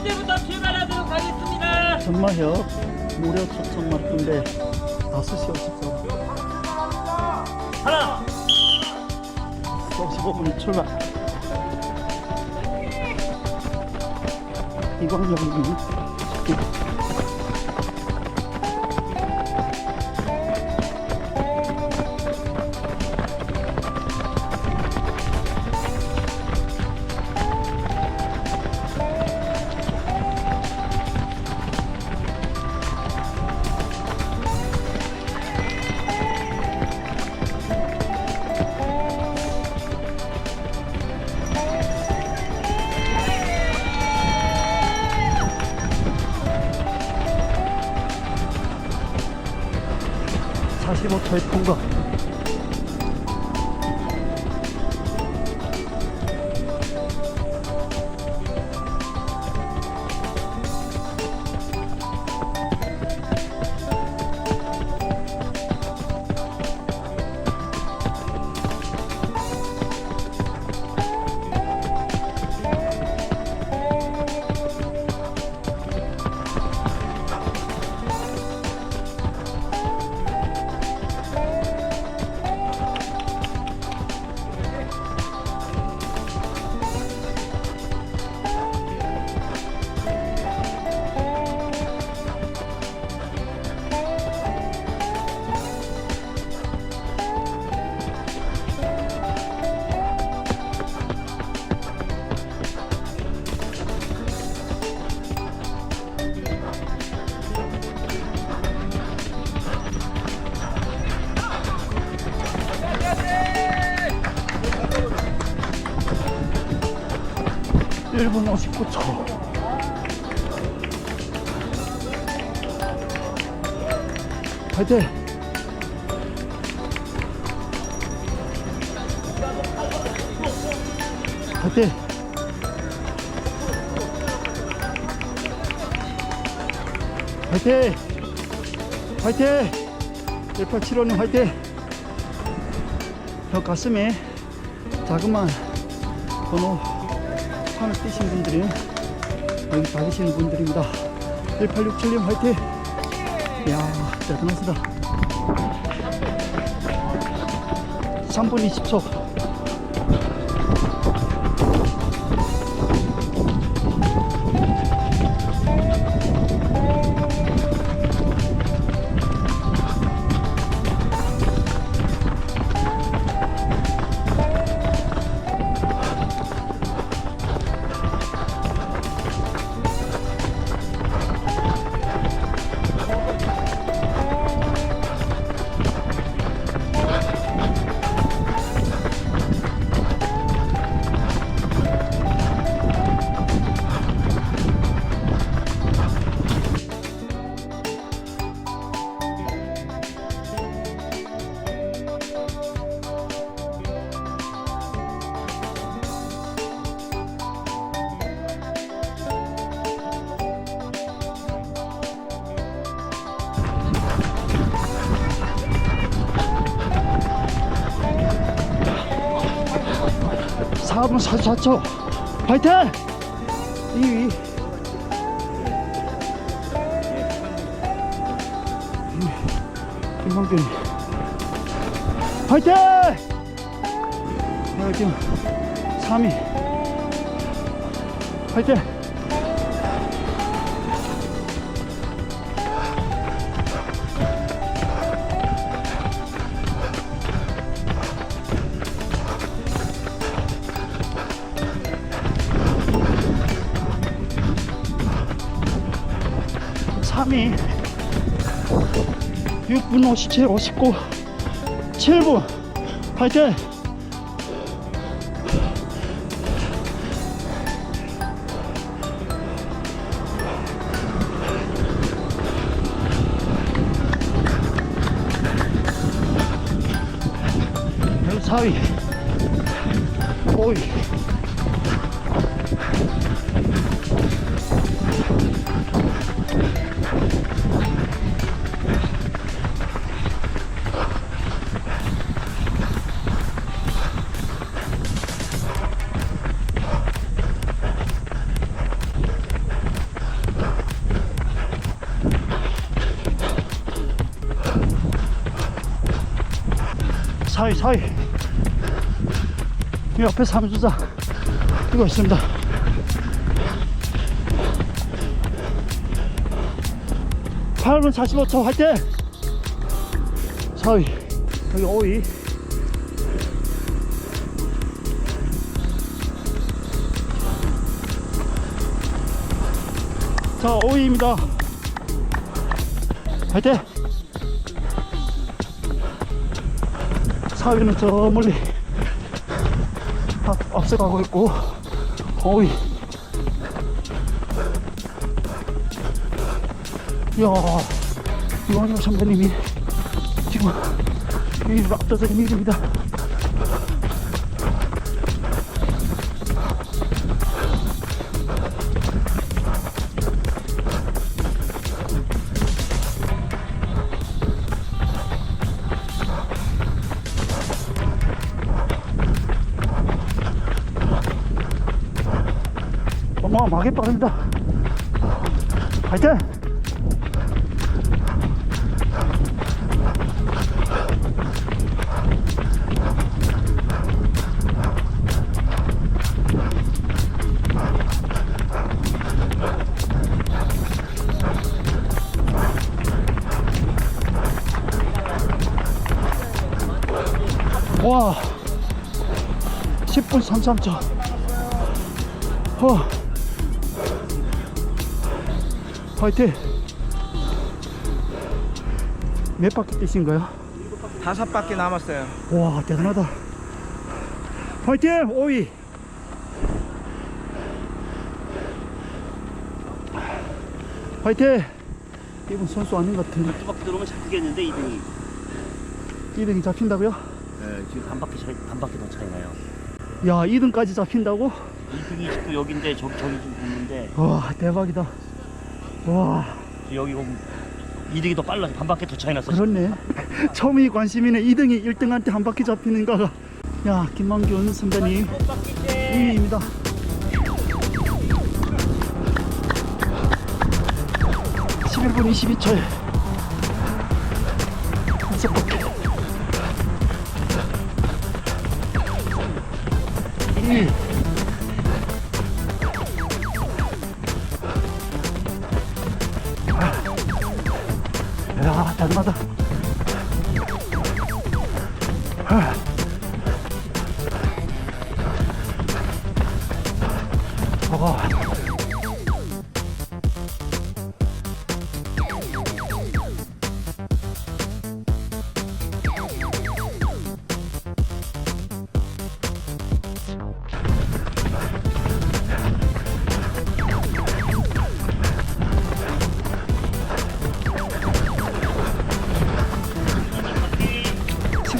이제부터 출발하도록 하겠습니다. 전마협 무료 초청 맞는데 5시 54분. 하나, 55분 출발. 사십 1분 59초 화이팅! 화이팅! 화이팅! 화이팅! 1875님 화이팅! 저 가슴에 자그만 번호 판을 뛰신 분들이 여기 받으시는 분들입니다. 1867님 화이팅! 이야 대단하시다. 3분 20초 사분 44초 화이팅! 2위 김광균 화이팅! 내가 지금 3위 화이팅! 삼위 6분 57, 59, 7분 화이팅! 여기 4위. 5위 사이 사이. 이 앞에 삼수자. 이거 있습니다. 8분 45초 할때 사위 여기 5위 자 5위입니다. 할때 4위는 저 멀리 앞, 앞서가고 있고 5위 이야 이완용 선배님이 지금 이 압도적인 일입니다 어마어마하게 빠릅니다 화이팅! 와 10분 33초 어. 화이팅! 몇 바퀴 뛰신 거요? 다섯 바퀴 남았어요. 와 대단하다. 화이팅! 5위! 화이팅! 이분 선수 아닌 것 같은데. 두 바퀴 들어오면 잡히겠는데 2등이? 2등이 잡힌다고요? 네, 지금 한 바퀴 차이, 한 바퀴 더 차이 나요? 야 2등까지 잡힌다고? 2등이 지금 여긴데 저기 저기 좀 보는데. 와 대박이다 와. 여기 보면 2등이 더 빨라 한 바퀴 더 차이 났어. 그렇네. 처음이 관심이네. 2등이 1등한테 한 바퀴 잡히는가가. 야 김만균 선배님. 2위입니다. 11분 22초에 다섯 바퀴 1 Huh.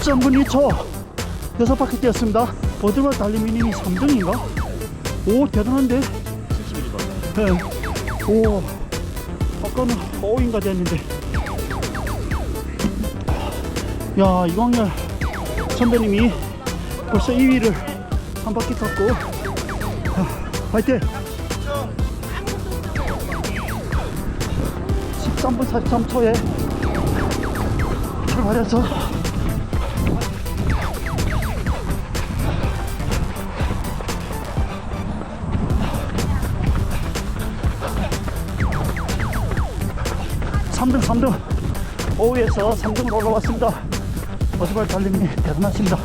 13분 2초 6바퀴 뛰었습니다 버드와 달리미님이 3등인가? 오 대단한데? 71번 네. 오 아까는 5인가 됐는데 야 이광열 선배님이 벌써 2위를 한 바퀴 탔고 화이팅 13분 43초에 출발해서 삼등삼등 5위에서 3등으로 올라왔습니다. 어스발 달림이 대단하십니다.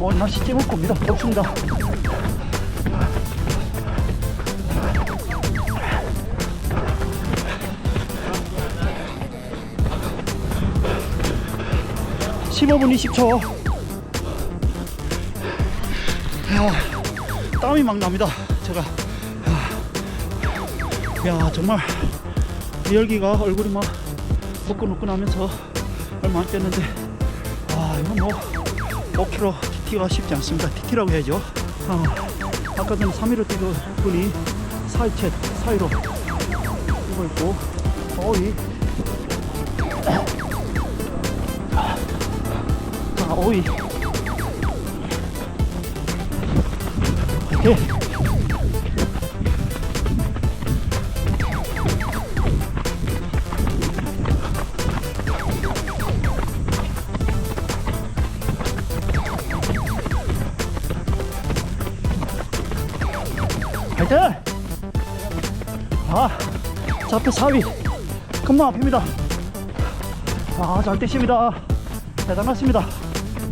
오늘 날씨 찌을 겁니다. 덥습니다. 십오 분 20초. 야, 땀이 막 납니다. 제가. 야, 야, 정말 이 열기가 얼굴이 막 후끈후끈하면서 얼마 안 뛰었는데, 아, 이거 뭐 5km TT가 쉽지 않습니다. TT라고 해야죠. 아, 아까 전에 3위로 뛰던 분이 사이챗 사이로 뛰고 있고, 어이. 자, 어이. 형. 파이팅! 아, 앞에 4위. 금방 앞입니다. 아, 잘 뛰십니다. 대단하십니다.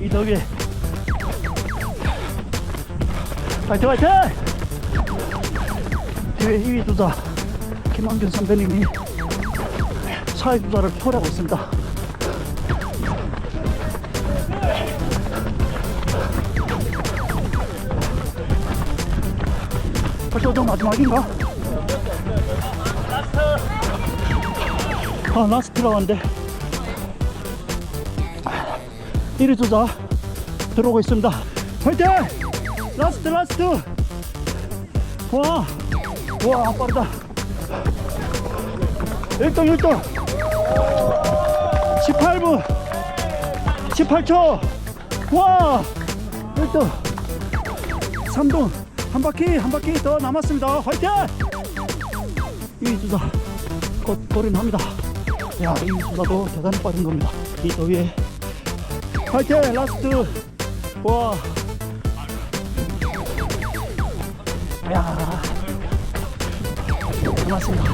이 덕에 화이팅, 화이팅! 대회 2위 주자, 김한균 선배님이 4위 주자를 표하고 있습니다. 벌써 좀 마지막인가? 아, 라스트라고 하는데 1위 주자 들어오고 있습니다. 화이팅! 라스트, 라스트! 와, 와, 빠르다. 1등, 1등! 18분! 18초! 와! 1등! 3등! 한 바퀴, 한 바퀴 더 남았습니다. 화이팅! 이 주자 곧 골인합니다. 야, 이 주자도 대단히 빠른 겁니다. 이 더위에 화이팅! 라스트! 와! 야, 고맙습니다.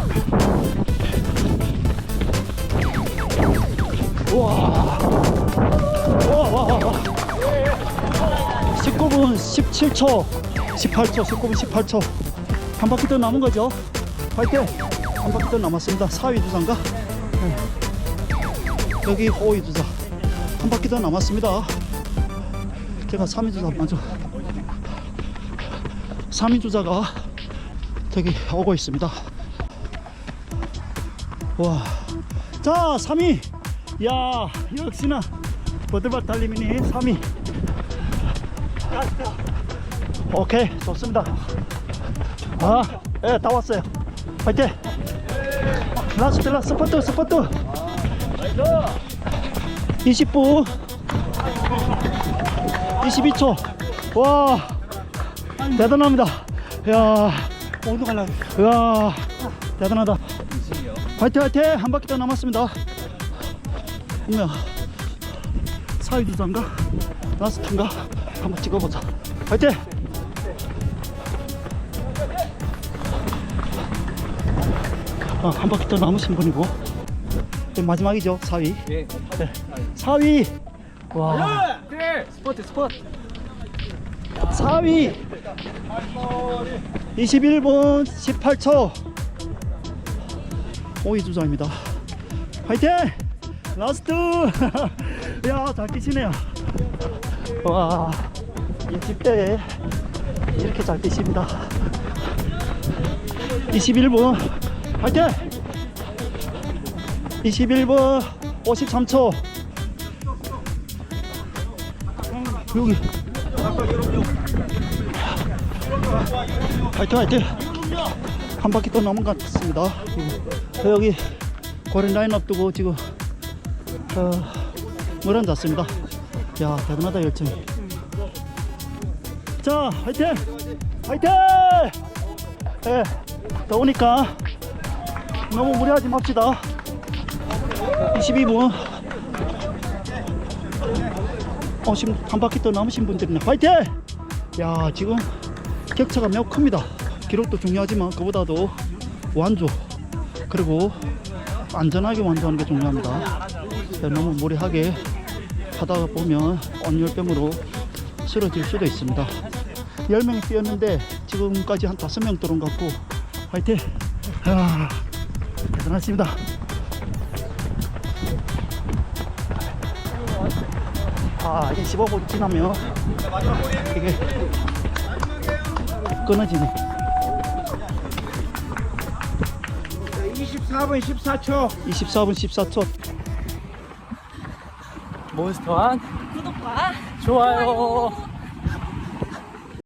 우와! 와, 와, 와, 와. 19분 17초, 18초, 19분 18초. 한 바퀴 더 남은 거죠? 화이팅! 한 바퀴 더 남았습니다. 4위 주자인가? 네. 여기 5위 주자. 한 바퀴 더 남았습니다. 제가 3위 주자 먼저. 3위 주자가 저기 오고 있습니다. 와. 자, 3위. 야, 역시나 버들밭 달리민이 3위. 오케이, 좋습니다. 아, 예, 다 왔어요. 화이팅! 라스트, 라스트, 스포트, 스포트! 20분 22초. 와, 대단합니다. 야, 어디 갈라? 야, 대단하다. 화이팅, 화이팅! 한 바퀴 더 남았습니다. 4위 주자인가? 라스트인가? 한번 찍어보자. 화이팅! 어, 한 바퀴 더 남으신 분이고 네, 마지막이죠 4위 예. 네. 4위 와 네. 스포트 스포트. 4위. 21분 18초. 5위 주자입니다. 화이팅! 라스트. 야 잘 뛰시네요. 와 20대에 이렇게 잘 뛰십니다. 21분. 화이팅! 21분 53초. 여기 화이팅 화이팅. 한 바퀴 더 남은 것 같습니다. 저 여기 고린 라인 앞두고 지금 어, 물 앉았습니다. 야 대단하다 열정이. 자 화이팅! 화이팅! 예 더우니까 너무 무리하지 맙시다. 22분. 어, 지금 한 바퀴 더 남으신 분들이네. 화이팅! 야 지금 격차가 매우 큽니다. 기록도 중요하지만 그보다도 완주 그리고 안전하게 완주하는 게 중요합니다. 네, 너무 무리하게 하다가 보면 온열병으로 쓰러질 수도 있습니다. 10명이 뛰었는데 지금까지 한 5명 들어온 것 같고 화이팅! 아, 대단하십니다. 아, 25분 지나면 이게 끊어지네. 24분 14초. 24분 14초. 몬스터한 구독과 좋아요.